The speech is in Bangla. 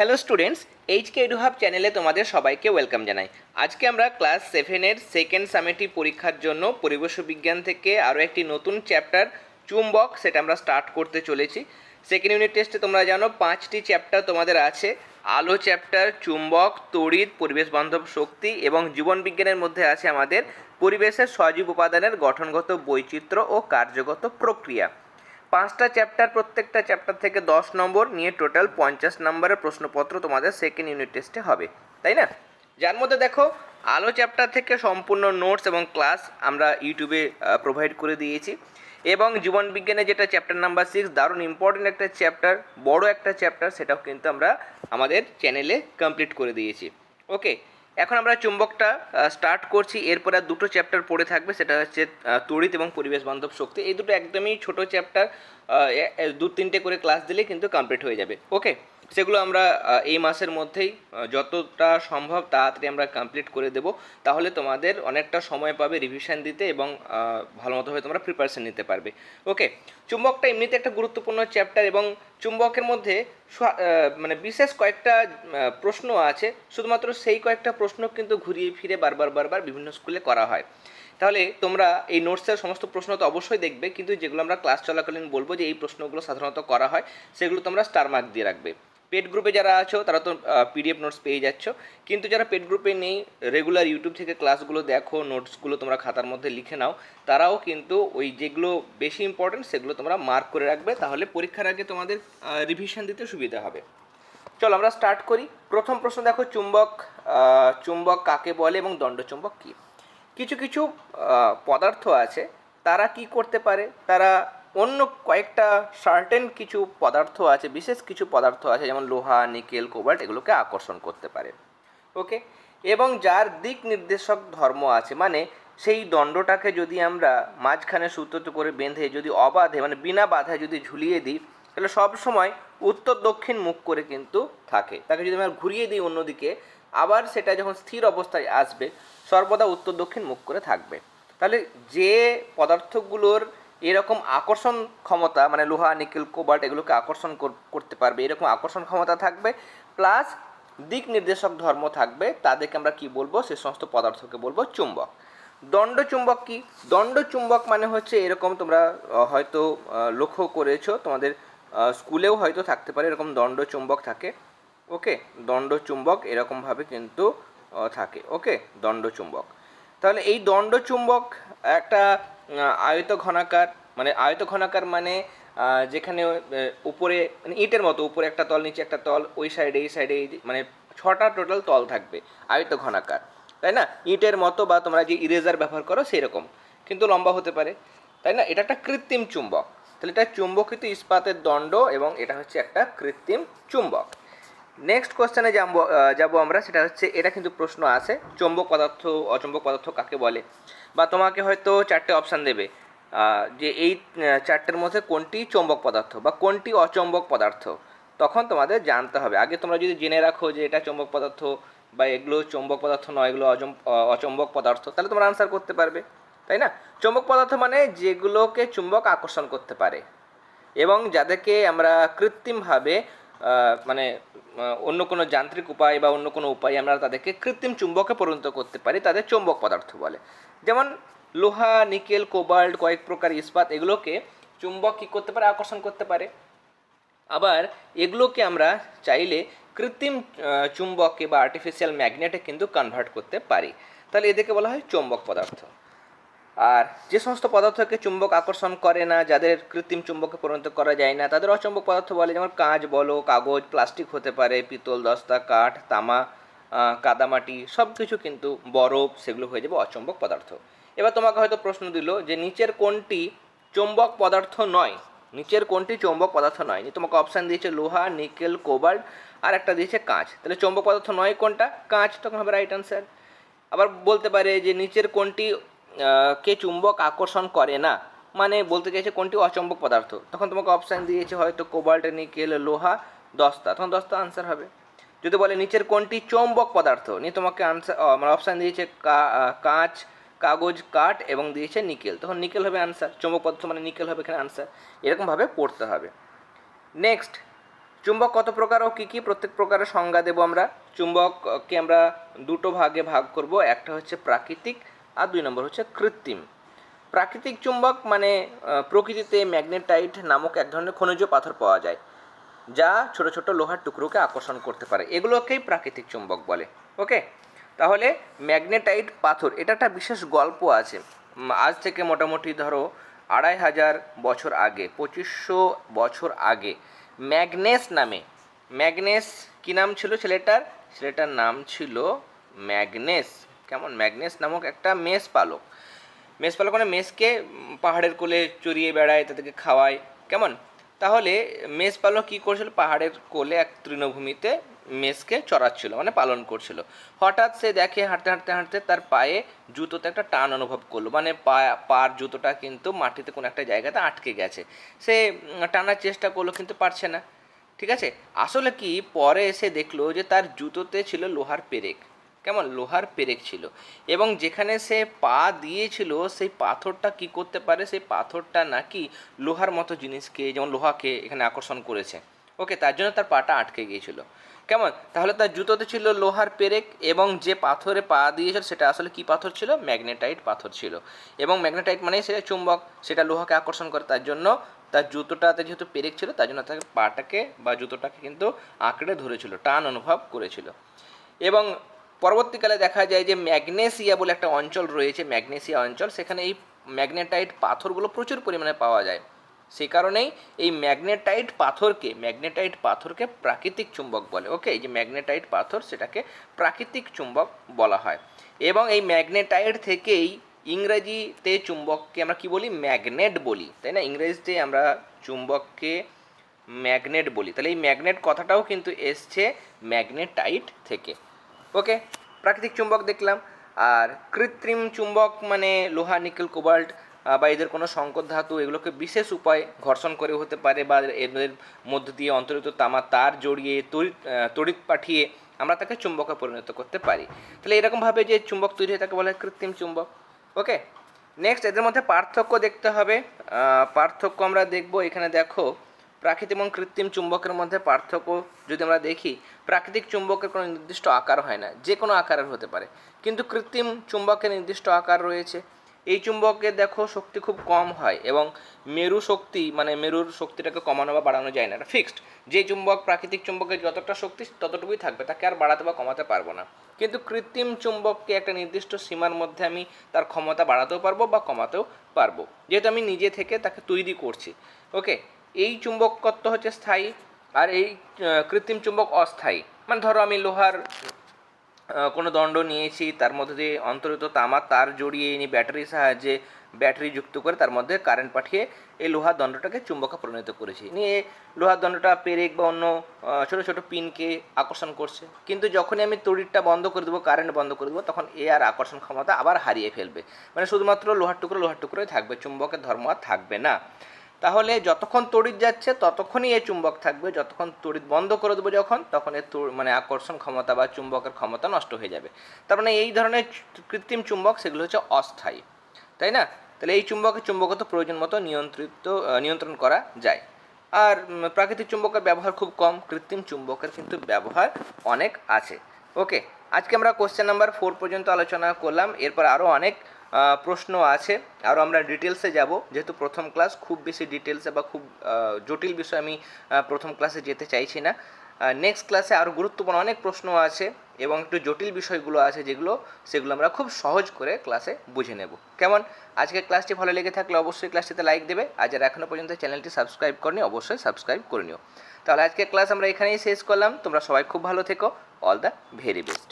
হ্যালো স্টুডেন্টস এইচকে এডুহাব চ্যানেলে তোমাদের সবাইকে ওয়েলকাম জানাই। আজকে আমরা ক্লাস সেভেনের সেকেন্ড সামেটিভ পরীক্ষার জন্য পরিবেশ বিজ্ঞান থেকে আরও একটি নতুন চ্যাপ্টার চুম্বক সেটা আমরা স্টার্ট করতে চলেছি। সেকেন্ড ইউনিট টেস্টে তোমরা জানো, পাঁচটি চ্যাপ্টার তোমাদের আছে। আলো চ্যাপ্টার চুম্বক তড়িৎ, পরিবেশ বান্ধব শক্তি এবং জীবন বিজ্ঞানের মধ্যে আছে আমাদের পরিবেশের সজীব উপাদানের গঠনগত বৈচিত্র্য ও কার্যগত প্রক্রিয়া। পাঁচটা চ্যাপ্টার প্রত্যেকটা চ্যাপ্টার থেকে দশ নম্বর নিয়ে টোটাল পঞ্চাশ নম্বরের প্রশ্নপত্র তোমাদের সেকেন্ড ইউনিট টেস্টে হবে, তাই না? যার মধ্যে দেখো, আলো চ্যাপ্টার থেকে সম্পূর্ণ নোটস এবং ক্লাস আমরা ইউটিউবে প্রোভাইড করে দিয়েছি এবং জীবন বিজ্ঞানে যেটা চ্যাপ্টার নাম্বার সিক্স দারুণ ইম্পর্টেন্ট একটা চ্যাপ্টার বড় একটা চ্যাপ্টার সেটাও কিন্তু আমরা আমাদের চ্যানেলে কমপ্লিট করে দিয়েছি। ওকে এখন আমরা চুম্বকটা স্টার্ট করছি। এরপরে আর দুটো চ্যাপ্টার পড়ে থাকবে, সেটা হচ্ছে তড়িৎ এবং পরিবেশ বান্ধব শক্তি। এই দুটো একদমই ছোট চ্যাপ্টার দু তিনটে করে ক্লাস দিলে কিন্তু কমপ্লিট হয়ে যাবে। ওকে সেগুলো আমরা এই মাসের মধ্যেই যতটা সম্ভব তাড়াতাড়ি আমরা কমপ্লিট করে দেব। তাহলে তোমাদের অনেকটা সময় পাবে রিভিশন দিতে এবং ভালো মতোভাবে তোমরা প্রিপারেশন নিতে পারবে। ওকে চুম্বকটা এমনিতে একটা গুরুত্বপূর্ণ চ্যাপ্টার এবং চুম্বকের মধ্যে মানে বিশেষ কয়েকটা প্রশ্ন আছে। শুধুমাত্র সেই কয়েকটা প্রশ্ন কিন্তু ঘুরিয়ে ফিরে বারবার বারবার বিভিন্ন স্কুলে করা হয়। তাহলে তোমরা এই নোটসের সমস্ত প্রশ্ন তো অবশ্যই দেখবে, কিন্তু যেগুলো আমরা ক্লাস চলাকালীন বলব যে এই প্রশ্নগুলো সাধারণত করা হয়, সেগুলো তোমরা স্টার মার্ক দিয়ে রাখবে। পেড গ্রুপে যারা আছো, তারা তো পিডিএফ নোটস পেয়ে যাচ্ছ। কিন্তু যারা পেড গ্রুপে নেই রেগুলার ইউটিউব থেকে ক্লাসগুলো দেখো নোটসগুলো তোমরা খাতার মধ্যে লিখে নাও, তারাও কিন্তু ওই যেগুলো বেশি ইম্পর্টেন্ট সেগুলো তোমরা মার্ক করে রাখবে, তাহলে পরীক্ষার আগে তোমাদের রিভিশন দিতে সুবিধা হবে। চলো আমরা স্টার্ট করি। প্রথম প্রশ্ন দেখো, চুম্বক চুম্বক কাকে বলে এবং দণ্ডচুম্বক কী? কিছু কিছু পদার্থ আছে, তারা কি করতে পারে? তারা অন্য কয়েকটা সার্টেন কিছু পদার্থ আছে, বিশেষ কিছু পদার্থ আছে, যেমন লোহা, নিকেল কোবাল্ট এগুলোকে আকর্ষণ করতে পারে। ওকে এবং যার দিক নির্দেশক ধর্ম আছে মানে সেই দণ্ডটাকে যদি আমরা মাঝখানে সূত্রতে করে বেঁধে, যদি অবাধে মানে বিনা বাধায় যদি ঝুলিয়ে দিই, তাহলে সব সময় উত্তর দক্ষিণ মুখ করে কিন্তু থাকে। তাকে যদি আমরা ঘুরিয়ে দিই অন্যদিকে, আবার সেটা যখন স্থির অবস্থায় আসবে, সর্বদা উত্তর দক্ষিণ মুখ করে থাকবে। তাহলে যে পদার্থগুলোর এরকম আকর্ষণ ক্ষমতা মানে লোহা, নিকেল, কোবাল্ট এগুলোকে আকর্ষণ করতে পারবে। এরকম আকর্ষণ ক্ষমতা থাকবে, প্লাস দিক নির্দেশক ধর্ম থাকবে, তাদেরকে আমরা কি বলব? সে সমস্ত পদার্থকে বলব চুম্বক। দণ্ড চুম্বক কি? দণ্ড চুম্বক মানে হচ্ছে এরকম তোমরা হয়তো লক্ষ্য করেছ, তোমাদের স্কুলেও হয়তো থাকতে পারে এরকম দণ্ড চুম্বক থাকে। ওকে? দণ্ড চুম্বক এরকমভাবে কিন্তু থাকে। ওকে? দণ্ড চুম্বক। তাহলে এই দণ্ড চুম্বক একটা আয়ত ঘনাকার মানে আয়ত ঘনাকার মানে যেখানে উপরে মানে ইটের মতো উপরে একটা তল, নিচে একটা তল, ওই সাইডে এই সাইডে মানে ছটা টোটাল তল থাকবে আয়ত ঘনাকার। তাই না? ইটের মতো বা তোমরা যে ইরেজার ব্যবহার করো সেরকম। কিন্তু লম্বা হতে পারে। তাই না? এটা একটা কৃত্রিম চুম্বক। তাহলে এটা চুম্বকিত ইস্পাতের দণ্ড এবং এটা হচ্ছে একটা কৃত্রিম চুম্বক। নেক্সট কোশ্চেনে যাব যাব আমরা, সেটা হচ্ছে, এটা কিন্তু প্রশ্ন আছে, চুম্বক পদার্থ, অচৌম্বক পদার্থ কাকে বলে? বা তোমাকে হয়তো চারটে অপশান দেবে। যে এই চারটের মধ্যে কোনটি চৌম্বক পদার্থ বা কোনটি অচৌম্বক পদার্থ, তখন তোমাদের জানতে হবে। আগে তোমরা যদি জেনে রাখো যে এটা চৌম্বক পদার্থ বা এগুলো চৌম্বক পদার্থ নয়, এগুলো অচৌম্বক পদার্থ, তাহলে তোমরা আনসার করতে পারবে, তাই না? চৌম্বক পদার্থ মানে যেগুলোকে চুম্বক আকর্ষণ করতে পারে এবং যাদেরকে আমরা কৃত্রিমভাবে মানে অন্য কোনো যান্ত্রিক উপায় বা অন্য কোনো উপায়ে আমরা তাদেরকে কৃত্রিম চুম্বকে পরিণত করতে পারি, তাদের চুম্বক পদার্থ বলে। যেমন লোহা, নিকেল, কোবাল্ট, কয়েক প্রকার ইস্পাত এগুলোকে চুম্বক কী করতে পারে? আকর্ষণ করতে পারে। আবার এগুলোকে আমরা চাইলে কৃত্রিম চুম্বককে বা আর্টিফিশিয়াল ম্যাগনেটে কিন্তু কনভার্ট করতে পারি। তাহলে এদেরকে বলা হয় চৌম্বক পদার্থ। আর যে সমস্ত পদার্থকে চুম্বক আকর্ষণ করে না, যাদের কৃত্রিম চুম্বকে পরিণত করা যায় না, তাদের অচুম্বক পদার্থ বলে যেমন কাঁচ বলো, কাগজ, প্লাস্টিক হতে পারে, পিতল, দস্তা, কাঠ, তামা কাদামাটি সব কিছু কিন্তু বরফ, সেগুলো হয়ে যাবে অচুম্বক পদার্থ। এবার তোমাকে হয়তো প্রশ্ন দিল যে নিচের কোনটি চুম্বক পদার্থ নয়? নিচের কোনটি চৌম্বক পদার্থ নয়? তোমাকে অপশান দিয়েছে লোহা, নিকেল, কোবাল্ট, আর একটা দিয়েছে কাঁচ। তাহলে চৌম্বক পদার্থ নয় কোনটা? কাঁচ তখন হবে রাইট আনসার আবার বলতে পারে যে নিচের কোনটি কে চুম্বক আকর্ষণ করে না? মানে বলতে চাইছে কোনটি অচম্বক পদার্থ? তখন তোমাকে অপশান দিয়েছে হয়তো কোবাল্ট নিকেল লোহা, দস্তা। তখন দস্তা আনসার হবে। যদি বলে নিচের কোনটি চৌম্বক পদার্থ? নিয়ে তোমাকে আনসার মানে অপশান দিয়েছে কাঁচ, কাগজ, কাঠ এবং দিয়েছে নিকেল তখন নিকেল হবে আনসার চৌম্বক পদার্থ মানে নিকেল হবে এখানে আনসার এরকমভাবে পড়তে হবে। নেক্সট চুম্বক কত প্রকার ও কী কী? প্রত্যেক প্রকারের সংজ্ঞা দেবো আমরা। চুম্বককে আমরা দুটো ভাগে ভাগ করব। একটা হচ্ছে প্রাকৃতিক আর দুই নম্বর হচ্ছে কৃত্রিম। প্রাকৃতিক চুম্বক মানে প্রকৃতিতে ম্যাগনেটাইট নামক এক ধরনের খনিজ পাথর পাওয়া যায়, যা ছোট ছোট লোহার টুকরোকে আকর্ষণ করতে পারে। এগুলোকেই প্রাকৃতিক চুম্বক বলে। ওকে? তাহলে ম্যাগনেটাইট পাথর, এটা একটা বিশেষ গল্প আছে। আজ থেকে মোটামুটি ধরো আড়াই হাজার বছর আগে, পঁচিশশো বছর আগে, ম্যাগনেস নামে, ম্যাগনেস কি নাম ছিল ছেলেটার? ছেলেটার নাম ছিল ম্যাগনেস। কেমন? ম্যাগনেস নামক একটা মেষ পালক। মেষ পালক মানে মেষকে পাহাড়ের কোলে চড়িয়ে বেড়ায়, তাদেরকে খাওয়ায়। কেমন? তাহলে মেষ পালক কী করছিল? পাহাড়ের কোলে এক তৃণভূমিতে মেষকে চড়াচ্ছিল মানে পালন করছিল। হঠাৎ সে দেখে হাঁটতে হাঁটতে হাঁটতে তার পায়ে জুতোতে একটা টান অনুভব করল। মানে পা, পার জুতোটা কিন্তু মাটিতে কোনো একটা জায়গাতে আটকে গেছে। সে টানার চেষ্টা করল কিন্তু পারছে না। ঠিক আছে? আসলে কি? পরে এসে দেখল যে তার জুতোতে ছিল লোহার পেরেক। কেমন? লোহার পেরেক ছিল। এবং যেখানে সে পা দিয়েছিল, সেই পাথরটা কি করতে পারে? সেই পাথরটা নাকি লোহার মতো জিনিসকে, যেমন লোহাকে এখানে আকর্ষণ করেছে। ওকে, তার জন্য তার পাটা আটকে গিয়েছিল। কেমন? তাহলে তার জুতোতে ছিল লোহার পেরেক এবং যে পাথরে পা দিয়েছিল, সেটা আসলে কি পাথর ছিল? ম্যাগনেটাইট পাথর ছিল। এবং ম্যাগনেটাইট মানে সেটা চুম্বক, সেটা লোহাকে আকর্ষণ করে। তার জন্য তার জুতোটাতে যেহেতু পেরেক ছিল, তার জন্য তাকে পাটাকে বা জুতোটাকে কিন্তু আঁকড়ে ধরেছিল, টান অনুভব করেছিল। এবং পরবর্তীকালে দেখা যায় যে ম্যাগনেসিয়া বলে একটা অঞ্চল রয়েছে, ম্যাগনেসিয়া অঞ্চল, সেখানে এই ম্যাগনেটাইট পাথরগুলো প্রচুর পরিমাণে পাওয়া যায়। সেই কারণেই এই ম্যাগনেটাইট পাথরকে ম্যাগনেটাইট পাথরকে প্রাকৃতিক চুম্বক বলে, ওকে? এই যে ম্যাগনেটাইট পাথর, সেটাকে প্রাকৃতিক চুম্বক বলা হয়। এবং এই ম্যাগনেটাইট থেকেই ইংরেজিতে চুম্বককে আমরা কি বলি? ম্যাগনেট বলি, তাই না? ইংরেজিতে আমরা চুম্বককে ম্যাগনেট বলি। তাহলে এই ম্যাগনেট কথাটাও কিন্তু এসছে ম্যাগনেটাইট থেকে। ওকে প্রাকৃতিক চুম্বক দেখলাম, আর কৃত্রিম চুম্বক মানে লোহা, নিকেল, কোবাল্ট বা এদের কোনো সংকট ধাতু, এগুলোকে বিশেষ উপায় ঘর্ষণ করে হতে পারে বা এদের মধ্য দিয়ে অন্তরিত তামা তার জড়িয়ে তড়িৎ তড়িৎ পাঠিয়ে আমরা তাকে চুম্বকে পরিণত করতে পারি। তাহলে এরকমভাবে যে চুম্বক তৈরি হয় তাকে বলা হয় কৃত্রিম চুম্বক। ওকে নেক্সট এদের মধ্যে পার্থক্য দেখতে হবে। পার্থক্য আমরা দেখব, এখানে দেখো, প্রাকৃতিক এবং কৃত্রিম চুম্বকের মধ্যে পার্থক্য যদি আমরা দেখি প্রাকৃতিক চুম্বকের কোনো নির্দিষ্ট আকার হয় না, যে কোনো আকারের হতে পারে। কিন্তু কৃত্রিম চুম্বকের নির্দিষ্ট আকার রয়েছে। এই চুম্বকে দেখো শক্তি খুব কম হয় এবং মেরু শক্তি মানে মেরুর শক্তিটাকে কমানো বা বাড়ানো যায় না, এটা ফিক্সড যে চুম্বক প্রাকৃতিক চুম্বকের যতটা শক্তি ততটুকুই থাকবে, তাকে আর বাড়াতে বা কমাতে পারব না। কিন্তু কৃত্রিম চুম্বককে একটা নির্দিষ্ট সীমার মধ্যে আমি তার ক্ষমতা বাড়াতেও পারব বা কমাতেও পারব। যেহেতু আমি নিজে থেকে তাকে তৈরি করছি। ওকে এই চুম্বকত্ব হচ্ছে স্থায়ী। আর এই কৃত্রিম চুম্বক অস্থায়ী। মানে ধরো আমি লোহার কোনো দণ্ড নিয়েছি, তার মধ্যে দিয়ে অন্তরিত তামা, তার জড়িয়ে নিয়ে ব্যাটারির সাহায্যে ব্যাটারি যুক্ত করে তার মধ্যে কারেন্ট পাঠিয়ে এই লোহার দণ্ডটাকে চুম্বকে পরিণত করেছি। নিয়ে লোহার দণ্ডটা পেরেক বা অন্য ছোটো ছোট পিনকে আকর্ষণ করছে। কিন্তু যখনই আমি তড়িৎটা বন্ধ করে দেবো কারেন্ট বন্ধ করে দেবো, তখন এ আর আকর্ষণ ক্ষমতা আবার হারিয়ে ফেলবে। মানে শুধুমাত্র লোহার টুকরো, লোহার টুকরোই থাকবে, চুম্বকের ধর্ম আর থাকবে না। তাহলে যতক্ষণ তড়িৎ যাচ্ছে, ততক্ষণই এই চুম্বক থাকবে। যতক্ষণ তড়িৎ বন্ধ করে দেবো যখন, তখন এর মানে আকর্ষণ ক্ষমতা বা চুম্বকের ক্ষমতা নষ্ট হয়ে যাবে। তার মানে এই ধরনের কৃত্রিম চুম্বক, সেগুলো হচ্ছে অস্থায়ী। তাই না? তাহলে এই চুম্বকের চুম্বকত্ব প্রয়োজন মতো নিয়ন্ত্রিত নিয়ন্ত্রণ করা যায়। আর প্রাকৃতিক চুম্বকের ব্যবহার খুব কম। কৃত্রিম চুম্বকের কিন্তু ব্যবহার অনেক আছে। ওকে, আজকে আমরা কোশ্চেন নাম্বার ফোর পর্যন্ত আলোচনা করলাম। এরপর আরও অনেক প্রশ্ন আছে। আরও আমরা ডিটেলসে যাব। যেহেতু প্রথম ক্লাস খুব বেশি ডিটেলসে বা খুব জটিল বিষয় আমি প্রথম ক্লাসে যেতে চাইছি না। নেক্সট ক্লাসে আরও গুরুত্বপূর্ণ অনেক প্রশ্ন আছে এবং একটু জটিল বিষয়গুলো আছে যেগুলো, সেগুলো আমরা খুব সহজ করে ক্লাসে বুঝে নেব। কেমন? আজকে ক্লাসটি ভালো লেগে থাকলে অবশ্যই ক্লাসটিতে লাইক দেবে। আর যারা এখনও পর্যন্ত চ্যানেলটি সাবস্ক্রাইব করনি, অবশ্যই সাবস্ক্রাইব করে নিও। তাহলে আজকে ক্লাস আমরা এখানেই শেষ করলাম। তোমরা সবাই খুব ভালো থেকো। All the very best